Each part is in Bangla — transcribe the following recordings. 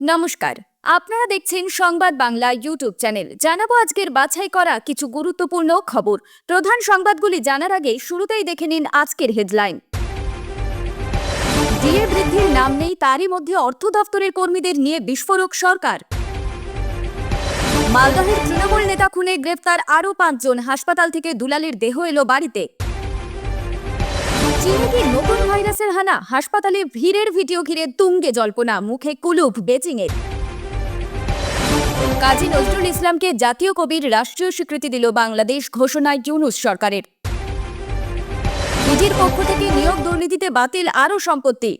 নমস্কার। আপনারা দেখছেন সংবাদ বাংলা ইউটিউব চ্যানেল। জানাব আজকের বাছাই করা কিছু গুরুত্বপূর্ণ খবর। প্রধান সংবাদগুলি জানার আগে শুরুতেই দেখে নিন আজকের হেডলাইন। ডিএ বৃদ্ধির নাম নেই, তারই মধ্যে অর্থ দপ্তরের কর্মীদের নিয়ে বিস্ফোরক সরকার। মালদহের তৃণমূল নেতা খুনে গ্রেফতার আরও পাঁচজন। হাসপাতাল থেকে দুলালের দেহ এলো বাড়িতে। চীনে কি নতুন ভাইরাসের হানা? হাসপাতালে ভিড়ের ভিডিও ঘিরে তুঙ্গে জল্পনা, মুখে কুলুপ বেচিং এর কাজী নজরুল ইসলামকে জাতীয় কবির রাষ্ট্রীয় স্বীকৃতি দিল বাংলাদেশ ঘোষণায় ইউনুস সরকারের। ইডির পক্ষ থেকে নিয়োগ দুর্নীতিতে বাতিল আরও সম্পত্তি।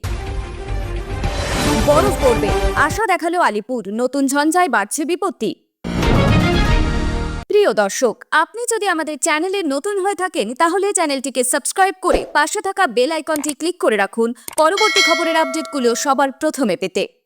বরফ পড়বে, আশা দেখাল আলিপুর, নতুন ঝঞ্ঝায় বাড়ছে বিপত্তি। প্রিয় দর্শক, আপনি যদি আমাদের চ্যানেলে নতুন হয়ে থাকেন, তাহলে চ্যানেলটিকে সাবস্ক্রাইব করে পাশে থাকা বেল আইকনটি ক্লিক করে রাখুন। পরবর্তী খবরের আপডেটগুলো সবার প্রথমে পেতে।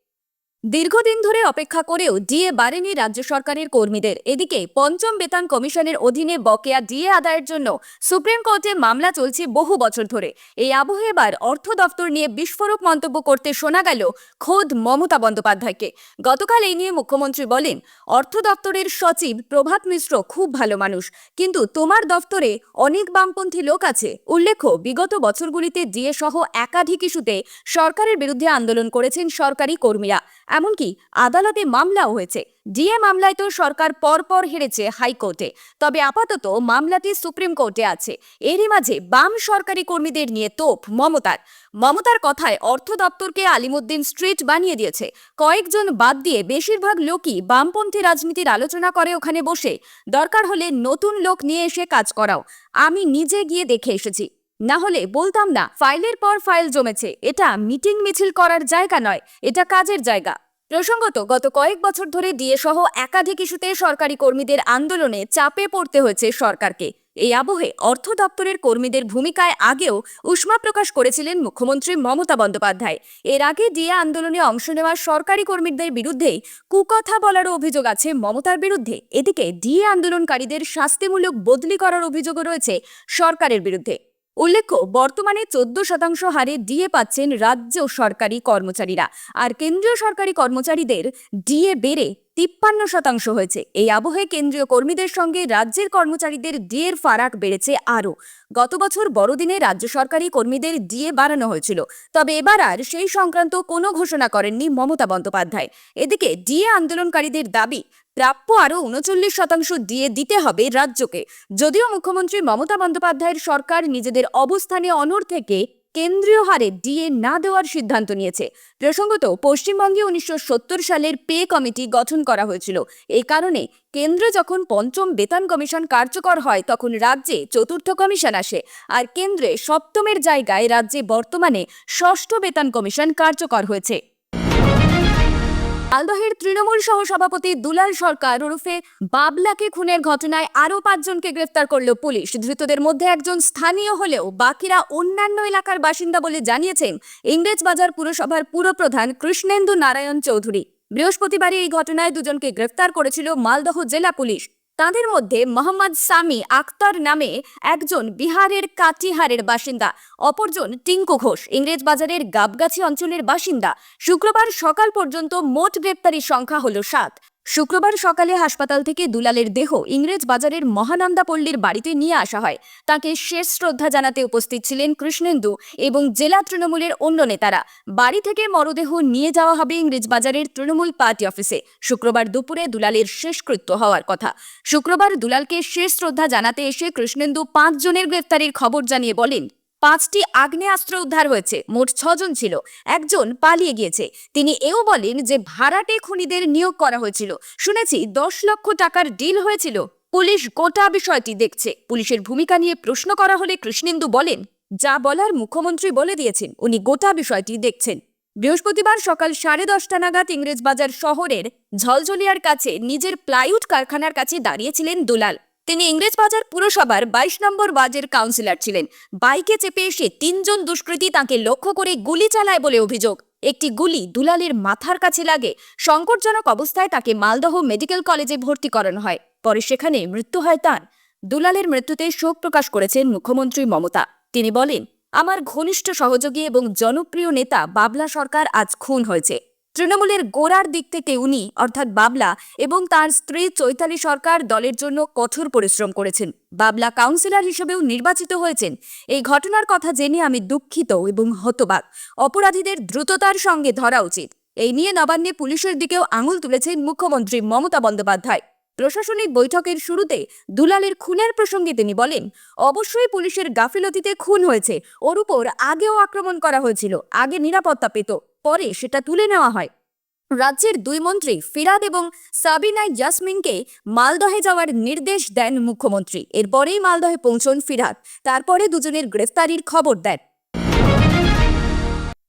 দীর্ঘদিন ধরে অপেক্ষা করেও ডিএ বাড়েনি রাজ্য সরকারের কর্মীদের। এদিকে পঞ্চম বেতন কমিশনের অধীনে বকেয়া ডিএ আদায়ের জন্য সুপ্রিম কোর্টে মামলা চলছে বহু বছর ধরে। এই আবহে এবার অর্থ দফতর নিয়ে বিস্ফোরক মন্তব্য করতে শোনা গেল খোদ মমতা বন্দ্যোপাধ্যায়কে। গতকাল এই নিয়ে মুখ্যমন্ত্রী বলেন, অর্থ দপ্তরের সচিব প্রভাত মিশ্র খুব ভালো মানুষ, কিন্তু তোমার দফতরে অনেক বামপন্থী লোক আছে। উল্লেখ্য, বিগত বছরগুলিতে ডিএ সহ একাধিক ইস্যুতে সরকারের বিরুদ্ধে আন্দোলন করেছেন সরকারি কর্মীরা। এমনকি আদালতে মামলাও হয়েছে। ডিএ মামলায় তো সরকার পরপর হেরেছে হাইকোর্টে। তবে আপাতত মামলাটি সুপ্রিম কোর্টে আছে। এরই মাঝে বাম সরকারি কর্মীদের নিয়ে তোপ মমতার। মমতার কথায় অর্থ দপ্তরকে আলিমুদ্দিন স্ট্রিট বানিয়ে দিয়েছে। কয়েকজন বাদ দিয়ে বেশিরভাগ লোকই বামপন্থী রাজনীতির আলোচনা করে ওখানে বসে। দরকার হলে নতুন লোক নিয়ে এসে কাজ করাও। আমি নিজে গিয়ে দেখে এসেছি। না হলে বলতাম না, ফাইলের পর ফাইল জমেছে। এটা মিটিং মিছিল করার জায়গা নয়। এটা কাজের জায়গা। প্রসঙ্গত, গত কয়েক বছর ধরে দিয়ে সহ একাধিক ইস্যুতে সরকারি কর্মীদের আন্দোলনে চাপে পড়তে হয়েছে সরকারকে। এই আবহে অর্থ দপ্তরের কর্মীদের ভূমিকায় আগেও উষ্মা প্রকাশ করেছিলেন মুখ্যমন্ত্রী মমতা বন্দ্যোপাধ্যায়। এর আগে ডিএ আন্দোলনে অংশ নেওয়া সরকারি কর্মীদের বিরুদ্ধেই কুকথা বলারও অভিযোগ আছে মমতার বিরুদ্ধে। এদিকে ডিএ আন্দোলনকারীদের শাস্তিমূলক বদলি করার অভিযোগও রয়েছে সরকারের বিরুদ্ধে। উল্লেখ্য, বর্তমানে চোদ্দ শতাংশ হারে ডিএ পাচ্ছেন রাজ্য সরকারি কর্মচারীরা। আর কেন্দ্রীয় সরকারি কর্মচারীদের ডিএ বেড়ে তিপ্পান্ন শতাংশ হয়েছে। এই আবহে কেন্দ্রীয় কর্মীদের সঙ্গে রাজ্যের কর্মচারীদের ডিএর ফারাক বেড়েছে আরও। গত বছর বড়দিনে রাজ্য সরকারি কর্মীদের ডিএ বাড়ানো হয়েছিল। তবে এবার আর সেই সংক্রান্ত কোনো ঘোষণা করেননি মমতা বন্দ্যোপাধ্যায়। এদিকে ডিএ আন্দোলনকারীদের দাবি, প্রাপ্য আরও উনচল্লিশ শতাংশ দিয়ে দিতে হবে রাজ্যকে। যদিও মুখ্যমন্ত্রী মমতা বন্দ্যোপাধ্যায়ের সরকার নিজেদের অবস্থানে অনড় থেকে কেন্দ্রীয় হারে ডিএ না দেওয়ার সিদ্ধান্ত নিয়েছে। প্রসঙ্গত, পশ্চিমবঙ্গে উনিশশো সত্তর সালের পে কমিটি গঠন করা হয়েছিল। এ কারণে কেন্দ্র যখন পঞ্চম বেতন কমিশন কার্যকর হয়, তখন রাজ্যে চতুর্থ কমিশন আসে। আর কেন্দ্রে সপ্তমের জায়গায় রাজ্যে বর্তমানে ষষ্ঠ বেতন কমিশন কার্যকর হয়েছে। মালদহের তৃণমূল সহ সভাপতি দুলাল সরকার ওরফে বাবলাকে খুনের ঘটনায় আরও পাঁচজনকে গ্রেফতার করল পুলিশ। ধৃতদের মধ্যে একজন স্থানীয় হলেও বাকিরা অন্যান্য এলাকার বাসিন্দা বলে জানিয়েছেন ইংরেজ বাজার পুরসভার পুরপ্রধান কৃষ্ণেন্দু নারায়ণ চৌধুরী। বৃহস্পতিবারই এই ঘটনায় দুজনকে গ্রেফতার করেছিল মালদহ জেলা পুলিশ। তাদের মধ্যে মোহাম্মদ সামি আক্তার নামে একজন বিহারের কাটিহারের বাসিন্দা, অপরজন টিঙ্কু ঘোষ, ইংরেজ বাজারের গাবগাছি অঞ্চলের বাসিন্দা। শুক্রবার সকাল পর্যন্ত মোট গ্রেপ্তারির সংখ্যা হল সাত। শুক্রবার সকালে হাসপাতাল থেকে দুলালের দেহ ইংরেজ বাজারের মহানন্দা পল্লীর বাড়িতে নিয়ে আসা হয়। তাকে শেষ শ্রদ্ধা জানাতে উপস্থিত ছিলেন কৃষ্ণেন্দু এবং জেলা তৃণমূলের অন্য নেতারা। বাড়ি থেকে মরদেহ নিয়ে যাওয়া হবে ইংরেজ বাজারের তৃণমূল পার্টি অফিসে। শুক্রবার দুপুরে দুলালের শেষকৃত্য হওয়ার কথা। শুক্রবার দুলালকে শেষ শ্রদ্ধা জানাতে এসে কৃষ্ণেন্দু পাঁচ জনের গ্রেফতারির খবর জানিয়ে বলেন পাঁচটি আগ্নেয়াস্ত্র উদ্ধার হয়েছে। মোট ছজন ছিল। একজন পালিয়ে গিয়েছে। তিনি এও বলেন যে ভাড়াটে খুনিদের নিয়োগ করা হয়েছিল। শুনেছি দশ লক্ষ টাকার ডিল হয়েছিল। পুলিশ গোটা বিষয়টি দেখছে। পুলিশের ভূমিকা নিয়ে প্রশ্ন করা হলে কৃষ্ণেন্দু বলেন, যা বলার মুখ্যমন্ত্রী বলে দিয়েছেন। উনি গোটা বিষয়টি দেখছেন। বৃহস্পতিবার সকাল সাড়ে দশটা নাগাদ ইংরেজবাজার শহরের ঝলঝলিয়ার কাছে নিজের প্লাইউড কারখানার কাছে দাঁড়িয়েছিলেন দুলাল। তিনি ইংরেজবাজার পুরসভার বাইশ নম্বর ওয়ার্ডের কাউন্সিলর ছিলেন। বাইকে চেপে এসে তিনজন দুষ্কৃতী তাকে লক্ষ্য করে গুলি চালায় বলে অভিযোগ। একটি গুলি দুলালের মাথার কাছে লাগে। সংকটজনক অবস্থায় তাকে মালদহ মেডিকেল কলেজে ভর্তি করানো হয়। পরে সেখানে মৃত্যু হয় তার। দুলালের মৃত্যুতে শোক প্রকাশ করেছেন মুখ্যমন্ত্রী মমতা। তিনি বলেন, আমার ঘনিষ্ঠ সহযোগী এবং জনপ্রিয় নেতা বাবলা সরকার আজ খুন হয়েছে। তৃণমূলের গোড়ার দিক থেকে উনি, অর্থাৎ বাবলা এবং তার স্ত্রী চৈতালি সরকার দলের জন্য কঠোর পরিশ্রম করেছেন। বাবলা কাউন্সিলর হিসেবেও নির্বাচিত হয়েছেন। এই ঘটনার কথা জেনে আমি দুঃখিত এবং হতবাক। অপরাধীদের দ্রুততার সঙ্গে ধরা উচিত। এই নিয়ে নবান্নে পুলিশের দিকেও আঙুল তুলেছেন মুখ্যমন্ত্রী মমতা বন্দ্যোপাধ্যায়। প্রশাসনিক বৈঠকের শুরুতে দুলালের খুনের প্রসঙ্গে তিনি বলেন, অবশ্যই পুলিশের গাফিলতিতে খুন হয়েছে। ওর উপর আগেও আক্রমণ করা হয়েছিল। আগে নিরাপত্তা পেত। পরে সেটা তুলে নেওয়া হয়। রাজ্যের দুই মন্ত্রী ফিরাদ এবং সাবিনাই জাসমিনকে মালদহে যাওয়ার নির্দেশ দেন মুখ্যমন্ত্রী। এরপরেই মালদহে পৌঁছন ফিরাদ। তারপরে দুজনের গ্রেফতারির খবর দেন।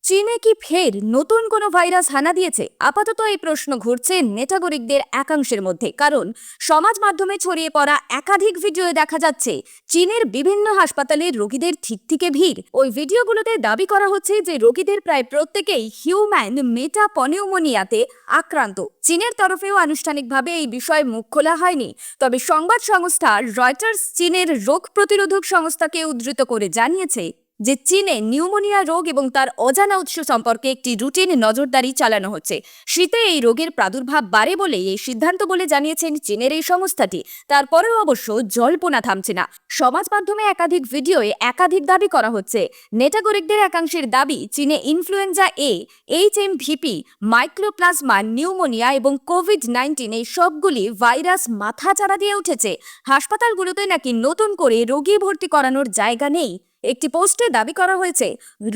চীনে কি ফের নতুন কোনো ভাইরাস হানা দিয়েছে? আপাতত এই প্রশ্ন ঘুরছে নেটাগরিকদের একাংশের মধ্যে। কারণ, সমাজ মাধ্যমে ছড়িয়ে পড়া একাধিক ভিডিওয়ে দেখা যাচ্ছে, চীনের বিভিন্ন হাসপাতালে রোগীদের ঠিক থেকে ভিড়। ওই ভিডিওগুলোতে দাবি করা হচ্ছে যে রোগীদের প্রায় প্রত্যেকেই হিউম্যান মেটা মেটাপনিউমোনিয়াতে আক্রান্ত। চীনের তরফেও আনুষ্ঠানিকভাবে এই বিষয়ে মুখ খোলা হয়নি। তবে সংবাদ সংস্থা রয়টার্স চীনের রোগ প্রতিরোধক সংস্থাকে উদ্ধৃত করে জানিয়েছে যে চীনে নিউমোনিয়া রোগ এবং তার অজানা উৎস সম্পর্কে একটি রুটিন নজরদারি চালানো হচ্ছে। শীতে এই রোগের প্রাদুর্ভাব বাড়ে বলে এই সিদ্ধান্ত বলে জানিয়েছেন চীনের এই সংস্থাটি। তারপরেও অবশ্য জল্পনা থামছে না। সমাজ মাধ্যমে একাধিক ভিডিওয়ে একাধিক দাবি করা হচ্ছে। নেটাগরিকদের একাংশের দাবি, চীনে influenza A, H M V P mycoplasma, pneumonia এবং কোভিড নাইন্টিন এই সবগুলি ভাইরাস মাথাচাড়া দিয়ে উঠেছে। হাসপাতালগুলোতে নাকি নতুন করে রোগী ভর্তি করানোর জায়গা নেই। একটি পোস্টে দাবি করা হয়েছে,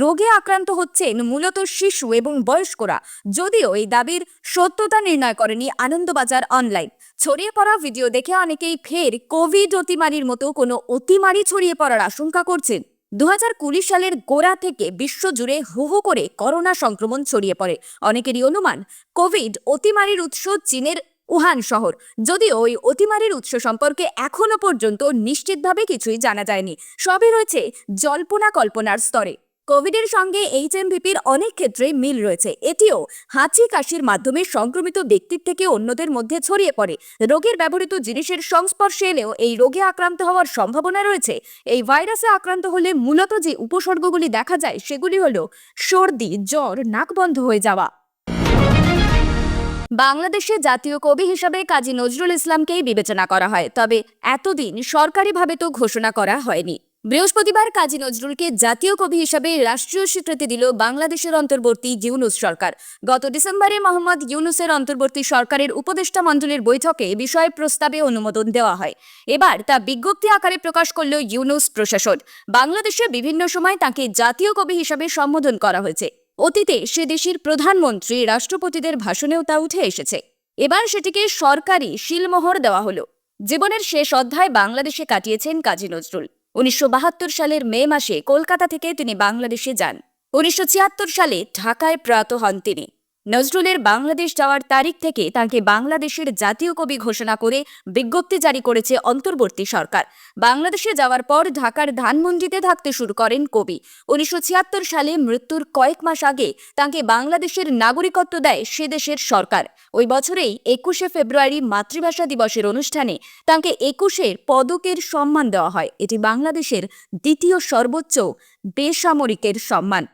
রোগে আক্রান্ত হচ্ছেন মূলত শিশু এবং বয়স্করা। যদিও এই দাবির সত্যতা নির্ণয় করেনি আনন্দবাজার অনলাইন। ছড়িয়ে পড়া ভিডিও দেখে অনেকেই ফের কোভিড অতিমারির মতো কোনো অতিমারি ছড়িয়ে পড়ার আশঙ্কা করছেন। দু হাজার কুড়ি সালের গোড়া থেকে বিশ্বজুড়ে হু হু করে করোনা সংক্রমণ ছড়িয়ে পড়ে। অনেকেরই অনুমান, কোভিড অতিমারির উৎস চীনের উহান শহর। যদিও ওই অতিমারির উৎস সম্পর্কে এখনও পর্যন্ত নিশ্চিতভাবে কিছুই জানা যায়নি। সবই রয়েছে জল্পনা কল্পনার স্তরে। কোভিডের সঙ্গে এইচ এইচএমভিপির অনেক ক্ষেত্রেই মিল রয়েছে। এটিও হাঁচি কাশির মাধ্যমে সংক্রমিত ব্যক্তির থেকে অন্যদের মধ্যে ছড়িয়ে পড়ে। রোগের ব্যবহৃত জিনিসের সংস্পর্শে এলেও এই রোগে আক্রান্ত হওয়ার সম্ভাবনা রয়েছে। এই ভাইরাসে আক্রান্ত হলে মূলত যে উপসর্গগুলি দেখা যায়, সেগুলি হলো সর্দি, জ্বর, নাক বন্ধ হয়ে যাওয়া। বাংলাদেশে জাতীয় কবি হিসাবে কাজী নজরুল ইসলামকেই বিবেচনা করা হয়, তবে এতদিন সরকারিভাবে তো ঘোষণা করা হয়নি। বৃহস্পতিবার কাজী নজরুলকে জাতীয় কবি হিসাবে রাষ্ট্রীয় স্বীকৃতি দিল বাংলাদেশের অন্তর্বর্তী ইউনুস সরকার। গত ডিসেম্বরে মোহাম্মদ ইউনুসের অন্তর্বর্তী সরকারের উপদেষ্টা মণ্ডলীর বৈঠকে বিষয় প্রস্তাবে অনুমোদন দেওয়া হয়। এবার তা বিজ্ঞপ্তি আকারে প্রকাশ করল ইউনুস প্রশাসন। বাংলাদেশে বিভিন্ন সময় তাকে জাতীয় কবি হিসাবে সম্বোধন করা হয়েছে। অতীতে সে দেশের প্রধানমন্ত্রী রাষ্ট্রপতিদের ভাষণেও তা উঠে এসেছে। এবার সেটিকে সরকারি শিলমোহর দেওয়া হলো। জীবনের শেষ অধ্যায় বাংলাদেশে কাটিয়েছেন কাজী নজরুল। উনিশশো বাহাত্তর সালের মে মাসে কলকাতা থেকে তিনি বাংলাদেশে যান। উনিশশো ছিয়াত্তর সালে ঢাকায় প্রয়াত হন তিনি। নজরুলের বাংলাদেশ যাওয়ার তারিখ থেকে তাকে বাংলাদেশের জাতীয় কবি ঘোষণা করে বিজ্ঞপ্তি জারি করেছে অন্তর্বর্তী সরকার। বাংলাদেশে যাওয়ার পর ঢাকার ধানমন্ডিতে থাকতে শুরু করেন কবি। উনিশশো ছিয়াত্তর সালে মৃত্যুর কয়েক মাস আগে তাকে বাংলাদেশের নাগরিকত্ব দেয় সে দেশের সরকার। ওই বছরেই একুশে ফেব্রুয়ারি মাতৃভাষা দিবসের অনুষ্ঠানে তাকে একুশের পদকের সম্মান দেওয়া হয়। এটি বাংলাদেশের দ্বিতীয় সর্বোচ্চ বেসামরিকের সম্মান।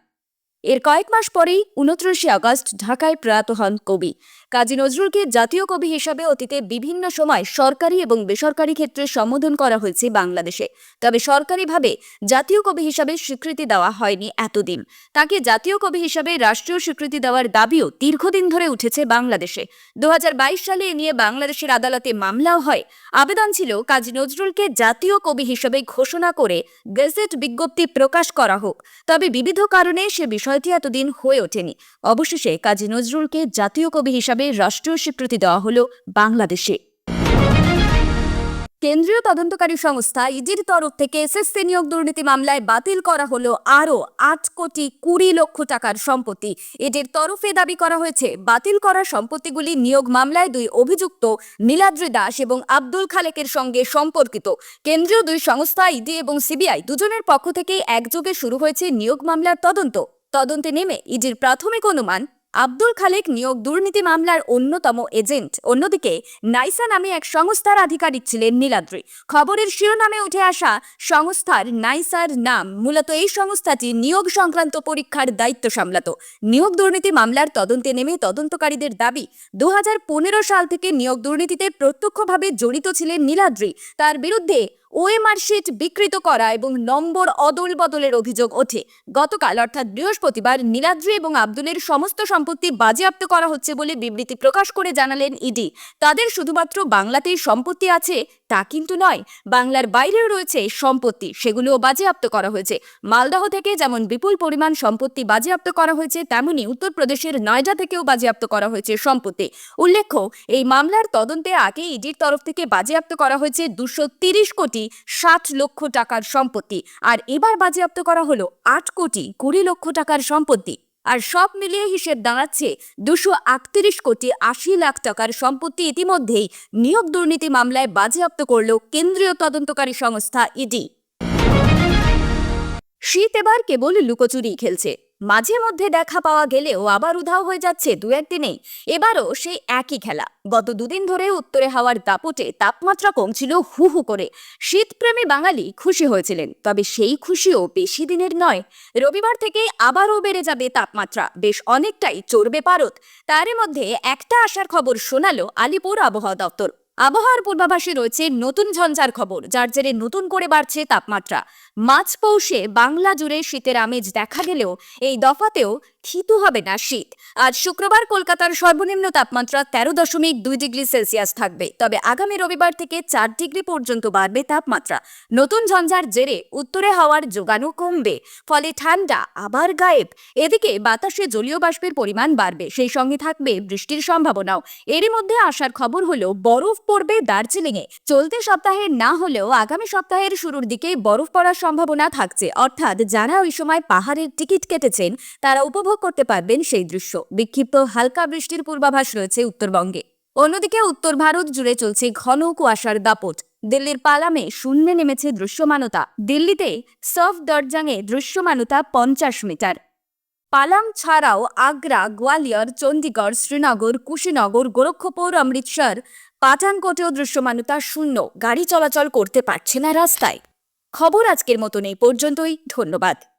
এর কয়েক মাস পরেই উনত্রিশে আগস্ট ঢাকায় প্রয়াত হন কবি। কাজী নজরুলকে জাতীয় কবি হিসাবে অতীতে বিভিন্ন সময় সরকারি এবং বেসরকারি ক্ষেত্রে সম্বোধন করা হয়েছে বাংলাদেশে। তবে সরকারিভাবে জাতীয় কবি হিসাবে স্বীকৃতি দেওয়া হয়নি এতদিন। তাকে জাতীয় কবি হিসাবে রাষ্ট্রীয় স্বীকৃতি দেওয়ার দাবিও দীর্ঘদিন ধরে উঠেছে বাংলাদেশে। দু হাজার বাইশ সালে এ নিয়ে বাংলাদেশের আদালতে মামলাও হয়। আবেদন ছিল, কাজী নজরুলকে জাতীয় কবি হিসেবে ঘোষণা করে গেজেট বিজ্ঞপ্তি প্রকাশ করা হোক। তবে বিবিধ কারণে সে বিষয়টি এতদিন হয়ে ওঠেনি। অবশেষে কাজী নজরুলকে জাতীয় কবি হিসাবে রাষ্ট্রীয় স্বীকৃতি দেওয়া হলো বাংলাদেশে। কেন্দ্রীয় তদন্তকারী সংস্থা ইডির তরফ থেকে এসএসসি নিয়োগ দুর্নীতি মামলায় বাতিল করা হলো আরও আট কোটি কুড়ি লক্ষ টাকার সম্পত্তি। ইডির তরফে দাবি করা হয়েছে, বাতিল করা সম্পত্তিগুলি নিয়োগ মামলায় দুই অভিযুক্ত নীলাদ্রি দাস এবং আব্দুল খালেকের সঙ্গে সম্পর্কিত। কেন্দ্রীয় দুই সংস্থা, ইডি এবং সিবিআই দুজনের পক্ষ থেকেই একযোগে শুরু হয়েছে নিয়োগ মামলার তদন্ত। তদন্তে নেমে ইডির প্রাথমিক অনুমান, আব্দুল খালেক নিয়োগ দুর্নীতি মামলার অন্যতম এজেন্ট। অন্যদিকে, নাইসা নামে এক সংস্থার আধিকারিক ছিলেন নীলাদ্রি। খবরের শিরোনামে উঠে আসা সংস্থার নাইসার নাম মূলত এই সংস্থাটি নিয়োগ সংক্রান্ত পরীক্ষার দায়িত্ব সামলাত। নিয়োগ দুর্নীতি মামলার তদন্তে নেমে তদন্তকারীদের দাবি দু হাজার পনেরো সাল থেকে নিয়োগ দুর্নীতিতে প্রত্যক্ষভাবে জড়িত ছিলেন নীলাদ্রি। তার বিরুদ্ধে ওএমআর শিট বিকৃত করা এবং নম্বর অদল বদলের অভিযোগ ওঠে। গতকাল, অর্থাৎ বৃহস্পতিবার, নীলাদ্রি এবং আব্দুলের সমস্ত সম্পত্তি বাজেয়াপ্ত করা হচ্ছে বলে বিবৃতি প্রকাশ করে জানালেন ইডি। তাদের শুধুমাত্র বাংলাতেই সম্পত্তি আছে তা কিন্তু নয়, বাংলার বাইরেও রয়েছে সম্পত্তি, সেগুলোও বাজেয়াপ্ত করা হয়েছে। মালদহ থেকে যেমন বিপুল পরিমাণ সম্পত্তি বাজেয়াপ্ত করা হয়েছে, তেমনি উত্তরপ্রদেশের নয়ডা থেকেও বাজেয়াপ্ত করা হয়েছে সম্পত্তি। উল্লেখ্য, এই মামলার তদন্তে আগে ইডির তরফ থেকে বাজেয়াপ্ত করা হয়েছে দুশো তিরিশ কোটি ষাট লক্ষ টাকার সম্পত্তি। আর এবার বাজেয়াপ্ত করা হলো আট কোটি কুড়ি লক্ষ টাকার সম্পত্তি। আর সব মিলিয়ে হিসেব দাঁড়াচ্ছে দুশো আটত্রিশ কোটি আশি লাখ টাকার সম্পত্তি ইতিমধ্যেই নিয়োগ দুর্নীতি মামলায় বাজেয়াপ্ত করল কেন্দ্রীয় তদন্তকারী সংস্থা ইডি। শীত এবার কেবল লুকোচুরি খেলছে। মাঝে মধ্যে দেখা পাওয়া গেলেও আবার উধাও হয়ে যাচ্ছে দু একদিনেই এবারও সেই একই খেলা। গত দুদিন ধরে উত্তরে হাওয়ার দাপটে তাপমাত্রা কমছিল হু হু করে। শীতপ্রেমী বাঙালি খুশি হয়েছিলেন, তবে সেই খুশিও বেশি দিনের নয়। রবিবার থেকে আবারও বেড়ে যাবে তাপমাত্রা। বেশ অনেকটাই চড়বে পারত তারই মধ্যে একটা আসার খবর শোনালো আলিপুর আবহাওয়া দপ্তর। আবহাওয়ার পূর্বাভাসে রয়েছে নতুন ঝঞ্ঝার খবর, যার জেরে নতুন করে বাড়ছে তাপমাত্রা। মাঝ পৌষে বাংলা জুড়ে শীতের আমেজ দেখা গেলেও এই দফাতেও থিতু হবে না শীত। আজ শুক্রবার কলকাতার সর্বনিম্ন তাপমাত্রা তেরো দশমিক দুই ডিগ্রি সেলসিয়াস থাকবে। তবে আগামী রবিবার থেকে চার ডিগ্রি পর্যন্ত বাড়বে তাপমাত্রা। নতুন ঝঞ্ঝার জেরে উত্তরে হাওয়ার যোগানো কমবে। ফলে ঠান্ডা, আবার গায়েব। এদিকে বাতাসে জলীয় বাষ্পের পরিমাণ বাড়বে। সেই সঙ্গে থাকবে বৃষ্টির সম্ভাবনাও। এরই মধ্যে আসার খবর হলো, বরফ পড়বে দার্জিলিংয়ে। চলতি সপ্তাহে না হলেও আগামী সপ্তাহের শুরুর দিকে বরফ পড়ার সম্ভাবনা থাকছে। অর্থাৎ যারা ওই সময় পাহাড়ের টিকিট কেটেছেন, তারা উপভোগ করতে পারবেন সেই দৃশ্য। বিক্ষিপ্ত হালকা বৃষ্টির পূর্বাভাস রয়েছে উত্তরবঙ্গে। অন্যদিকে উত্তর ভারত জুড়ে চলছে ঘন কুয়াশার দাপট। দিল্লির পালামে শূন্যে নেমেছে দৃশ্যমানতা। দিল্লিতে সফ দরজাঙে দৃশ্যমানতা পঞ্চাশ মিটার। পালাম ছাড়াও আগ্রা, গোয়ালিয়র চণ্ডীগড় শ্রীনগর, কুশীনগর, গোরক্ষপুর, অমৃতসর, পাঠানকোটেও দৃশ্যমানতা শূন্য। গাড়ি চলাচল করতে পারছে না রাস্তায়। খবর আজকের মতন এই পর্যন্তই। ধন্যবাদ।